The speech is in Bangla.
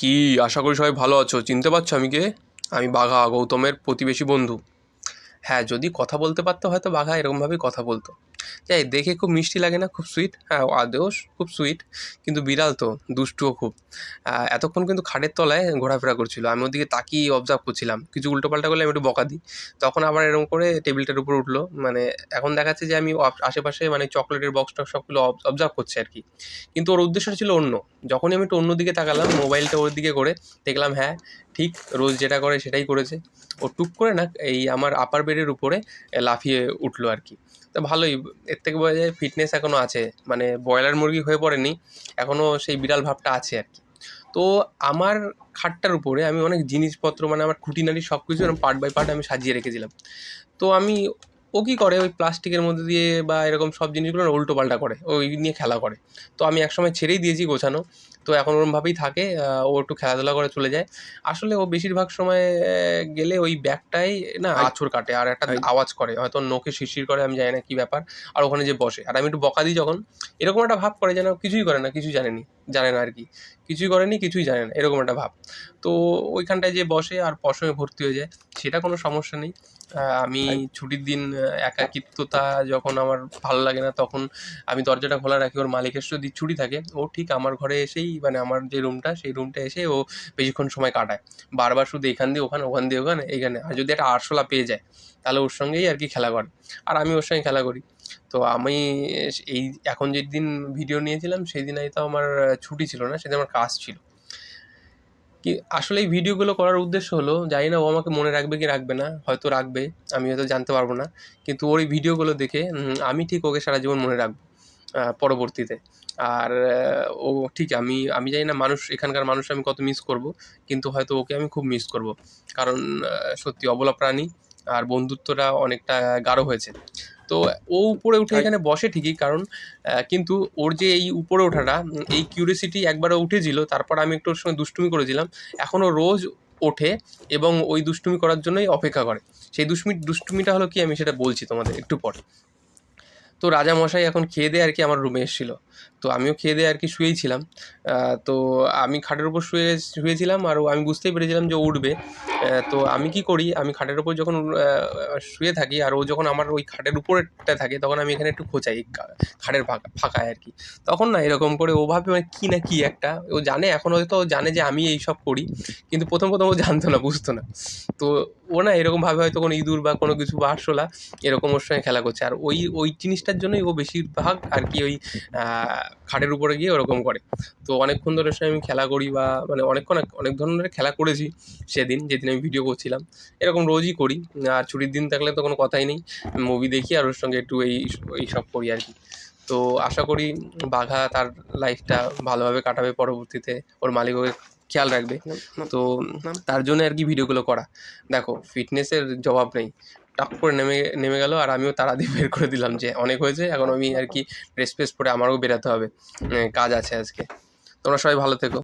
কি? আশা করি সবাই ভালো আছো। চিনতে পারছ আমি কে? আমি বাঘা, গৌতমের প্রতিবেশী বন্ধু। হ্যাঁ যদি কথা বলতে পারতো হয়তো বাঘা এরকমভাবেই কথা বলতো। যাই, দেখে খুব মিষ্টি লাগে না? খুব সুইট হ্যাঁ আদেও খুব সুইট কিন্তু বিড়াল তো, দুষ্টুও খুব। এতক্ষণ কিন্তু খাটের তলায় ঘোরাফেরা করছিল। আমি ওদিকে তাকিয়ে অবজার্ভ করছিলাম। কিছু উল্টোপাল্টা করলে আমি একটু বকা দিই। তখন আবার এরকম করে টেবিলটার উপর উঠল। মানে এখন দেখাচ্ছে যে আমি আশেপাশে মানে চকলেটের বক্স টক্স সবগুলো অবজার্ভ করছি আর কি। কিন্তু ওর উদ্দেশ্যটা ছিল অন্য। যখনই আমি একটু অন্যদিকে তাকালাম, মোবাইলটা ওর দিকে করে দেখলাম হ্যাঁ ঠিক রোজ যেটা করে সেটাই করেছে। ও টুক করে না এই আমার আপার বেডের উপরে লাফিয়ে উঠল আর কি। তো ভালোই, এর থেকে বোঝা যায় ফিটনেস এখনও আছে মানে ব্রয়লার মুরগি হয়ে পড়েনি এখনও সেই বিড়াল ভাবটা আছে আর কি। তো আমার খাটটার উপরে আমি অনেক জিনিসপত্র মানে আমার খুঁটিনাটি সব কিছু পার্ট বাই পার্ট আমি সাজিয়ে রেখেছিলাম। তো আমি ও কী করে ওই প্লাস্টিকের মধ্যে দিয়ে বা এরকম সব জিনিসগুলো না উল্টো পাল্টা করে ওই নিয়ে খেলা করে। তো আমি একসময় ছেড়েই দিয়েছি গোছানো। তো এখন ওরমভাবেই থাকে ও একটু খেলাধুলা করে চলে যায়। আসলে ও বেশিরভাগ সময় গেলে ওই ব্যাগটাই না আছড় কাটে আর একটা আওয়াজ করে। হয়তো নোকে শিরশির করে আমি জানি না কী ব্যাপার। আর ওখানে যে বসে। আর আমি একটু বকা দিই যখন এরকম একটা ভাব করে যেন কিছুই করে না কিছুই জানেনি জানে না আর কি। কিছুই করেনি কিছুই জানে না এরকম একটা ভাব। তো ওইখানটায় যে বসে আর পশমে ভর্তি হয়ে যায়। সেটা কোনো সমস্যা নেই। আমি ছুটির দিন একাকিত্বতা যখন আমার ভালো লাগে না তখন আমি দরজাটা খোলা রাখি ওর মালিকের যদি ছুটি থাকে ও ঠিক আমার ঘরে এসেই মানে আমার যে রুমটা সেই রুমটা এসে ও বেশিক্ষণ সময় কাটায়। বারবার শুধু এখান দিয়ে ওখানে ওখান দিয়ে ওখানে এইখানে। আর যদি একটা আরশোলা পেয়ে যায় তাহলে ওর সঙ্গেই আর কি খেলা করে। আর আমি ওর সঙ্গে খেলা করি। তো আমি এই এখন যেদিন ভিডিও নিয়েছিলাম সেই দিন হয়তো আমার ছুটি ছিল না সেদিন আমার কাজ ছিল। কি আসলে এই ভিডিওগুলো করার উদ্দেশ্য হলো, জানি না ও আমাকে মনে রাখবে কি রাখবে না, হয়তো রাখবে, আমি হয়তো জানতে পারব না, কিন্তু ওর এই ভিডিওগুলো দেখে আমি ঠিক ওকে সারা জীবন মনে রাখব পরবর্তীতে। আর ও ঠিক, আমি আমি জানি না মানুষ, এখানকার মানুষ আমি কত মিস করব, কিন্তু হয়তো ওকে আমি খুব মিস করব। কারণ সত্যি অবলা প্রাণী, আর বন্ধুত্বটা অনেকটা গাঢ় হয়েছে। তো ও উপরে উঠে এখানে বসে ঠিকই কারণ কিন্তু ওর যে এই উপরে ওঠাটা এই কিউরিয়াসিটি একবার উঠেছিল তারপর আমি একটু ওর সঙ্গে দুষ্টুমি করেছিলাম। এখনও রোজ ওঠে এবং ওই দুষ্টুমি করার জন্যই অপেক্ষা করে। সেই দুষ্টুমি দুষ্টুমিটা হলো কি আমি সেটা বলছি তোমাদের একটু পরে। তো রাজা মশাই এখন খেয়ে দিয়ে আর কি আমার রুমে এসেছিল। তো আমিও খেয়ে দিয়ে আর কি শুয়েই ছিলাম। তো আমি খাটের উপর শুয়ে, শুয়েছিলাম আর আমি বুঝতেই পেরেছিলাম যে উঠবে। তো আমি কি করি, আমি খাটের উপর যখন শুয়ে থাকি আর ও যখন আমার ওই খাটের উপরেটা থাকে তখন আমি এখানে একটু খোঁচাই খাটের ফাঁকা, ফাঁকায় আর কি। তখন না এরকম করে ও ভাবে মানে কী না কী একটা, ও জানে, এখন হয়তো জানে যে আমি এই সব করি, কিন্তু প্রথম প্রথম ও জানতো না, বুঝতো না। তো ও না এরকমভাবে হয়তো কোনো ইঁদুর বা কোনো কিছু বা এরকম ওর সঙ্গে খেলা করছে। আর ওই ওই জিনিসটার জন্যই ও বেশিরভাগ আর কি ওই খাটের উপরে গিয়ে ওরকম করে। তো অনেকক্ষণ ধরে সে আমি খেলা করি বা মানে অনেকক্ষণ অনেক ধরনের খেলা করেছি সেদিন, যেদিন আমি ভিডিও করছিলাম। এরকম রোজই করি। আর ছুটির দিন থাকলে তো কোনো কথাই নেই। মুভি দেখি আর ওর সঙ্গে একটু এই এই সব করি আর কি। তো আশা করি বাঘা তার লাইফটা ভালোভাবে কাটাবে পরবর্তীতে। ওর মালিক ওকে খেয়াল রাখবে। তো তার জন্য আর কি ভিডিওগুলো করা। দেখো ফিটনেসের জবাব নেই। টাক করে নেমে নেমে গেলো আর আমিও তারা দিয়ে বের করে দিলাম যে অনেক হয়েছে এখন আমি আর কি ড্রেস ফ্রেস পরে আমারও বেরোতে হবে। কাজ আছে আজকে। তোমরা সবাই ভালো থেকো।